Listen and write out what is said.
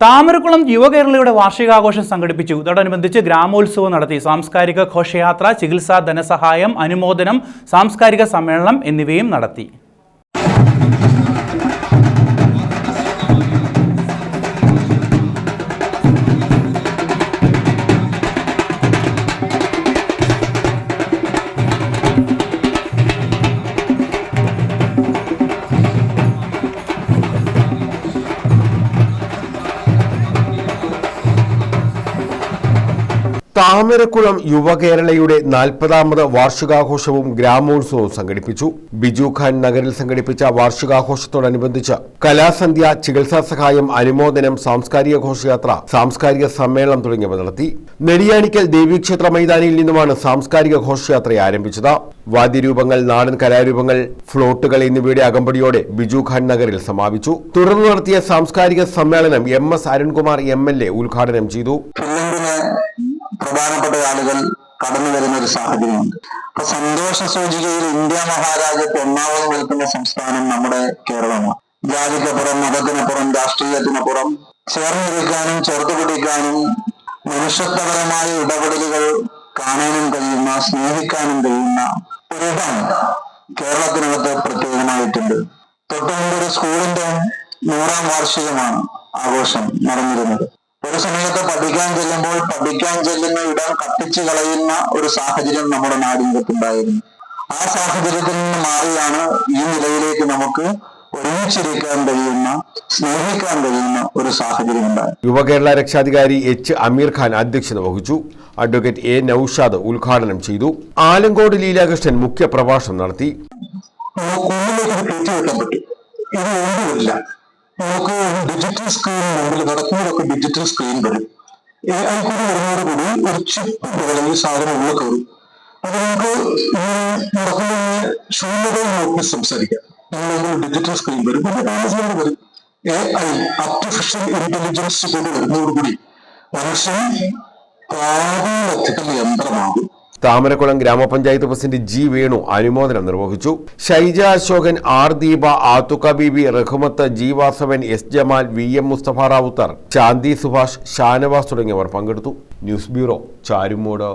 താമരക്കുളം യുവകേരളയുടെ വാർഷികാഘോഷം സംഘടിപ്പിച്ചു. ഇതോടനുബന്ധിച്ച് ഗ്രാമോത്സവം നടത്തി. സാംസ്കാരിക ഘോഷയാത്ര ചികിത്സാ ധനസഹായം അനുമോദനം സാംസ്കാരിക സമ്മേളനം എന്നിവയും നടത്തി. താമരക്കുളം യുവകേരളയുടെ നാൽപ്പതാമത് വാർഷികാഘോഷവും ഗ്രാമോത്സവവും സംഘടിപ്പിച്ചു. ബിജു ഖാൻ നഗറിൽ സംഘടിപ്പിച്ച വാർഷികാഘോഷത്തോടനുബന്ധിച്ച് കലാസന്ധ്യ ചികിത്സാ സഹായം അനുമോദനം സാംസ്കാരിക ഘോഷയാത്ര സാംസ്കാരിക സമ്മേളനം തുടങ്ങിയവ നടത്തി. നെടിയാണിക്കൽ ദേവീക്ഷേത്ര മൈതാനിയിൽ നിന്നുമാണ് സാംസ്കാരിക ഘോഷയാത്ര ആരംഭിച്ചത്. വാദ്യരൂപങ്ങൾ നാടൻ കലാരൂപങ്ങൾ ഫ്ലോട്ടുകൾ എന്നിവയുടെ അകമ്പടിയോടെ ബിജു ഖാൻ നഗറിൽ സമാപിച്ചു. തുടർന്ന് നടത്തിയ സാംസ്കാരിക സമ്മേളനം M S Arunkumar M L A ഉദ്ഘാടനം ചെയ്തു. പ്രധാനപ്പെട്ട ആളുകൾ കടന്നു വരുന്ന ഒരു സാഹചര്യമുണ്ട്. അപ്പൊ സന്തോഷ സൂചികയിൽ ഇന്ത്യ മഹാരാജ്യത്ത് ഒന്നാമത് നിൽക്കുന്ന സംസ്ഥാനം നമ്മുടെ കേരളമാണ്. ജാതിക്കപ്പുറം മതത്തിനപ്പുറം രാഷ്ട്രീയത്തിനപ്പുറം ചേർന്നിരിക്കാനും ചേർത്ത് പിടിക്കാനും മനുഷ്യത്വപരമായ ഇടപെടലുകൾ കാണാനും കഴിയുന്ന സ്നേഹിക്കാനും കഴിയുന്ന ഒരിടം കേരളത്തിനകത്ത് പ്രത്യേകമായിട്ടുണ്ട്. തൊട്ടുമുമ്പ് ഒരു സ്കൂളിന്റെ നൂറാം വാർഷികമാണ് ആഘോഷം നടന്നിരുന്നത്. ഒരു സമയത്ത് പഠിക്കാൻ ചെല്ലുമ്പോൾ പഠിക്കാൻ ചെല്ലുന്ന ഇടം കത്തിച്ചു കളയുന്ന ഒരു സാഹചര്യം നമ്മുടെ നാടിനകത്തുണ്ടായിരുന്നു ആ സാഹചര്യത്തിൽ നിന്ന് മാറിയാണ് ഈ നിലയിലേക്ക് നമുക്ക് ഒരുമിച്ചിരിക്കാൻ കഴിയുന്ന സ്നേഹിക്കാൻ കഴിയുന്ന ഒരു സാഹചര്യം ഉണ്ടായത്. യുവകേരള രക്ഷാധികാരി എച്ച്. അമീർ ഖാൻ അധ്യക്ഷത വഹിച്ചു. Advocate A. നൌഷാദ് ഉദ്ഘാടനം ചെയ്തു. ആലങ്കോട് ലീലാകൃഷ്ണൻ മുഖ്യ പ്രഭാഷണം നടത്തി ഇത് ഒന്നുമില്ല. നമുക്ക് ഡിജിറ്റൽ സ്ക്രീൻ മോഡിൽ നടക്കുന്നതൊക്കെ ഡിജിറ്റൽ സ്ക്രീൻ വരും. എ ഐ കൂടി വരുന്നതോടുകൂടി ഒരു ചിപ്പ് പോലെ ഈ സാധനം ഉള്ളിൽ കയറും. അപ്പൊ നമുക്ക് നടക്കുന്ന ശൂന്യതയിൽ നോക്കി സംസാരിക്കാം. നമ്മളൊരു ഡിജിറ്റൽ സ്ക്രീൻ വരും. പിന്നെ താമസം വരും. എ ഐ ആർട്ടിഫിഷ്യൽ ഇന്റലിജൻസ് കൊണ്ട് വരുന്നതോടുകൂടി മനുഷ്യൻ പ്രാഥമിക യന്ത്രമാകും. താമരക്കുളം ഗ്രാമപഞ്ചായത്ത് പ്രസിഡന്റ് ജി വേണു അനുമോദനം നിർവഹിച്ചു. Shaija Ashokan R Deepa Aathukka Beebi Rahmath G Vasavan S Jamal V M Musthafa Ravuthar Shanthi Subhash Shanavas തുടങ്ങിയവർ പങ്കെടുത്തു. News bureau Charummood.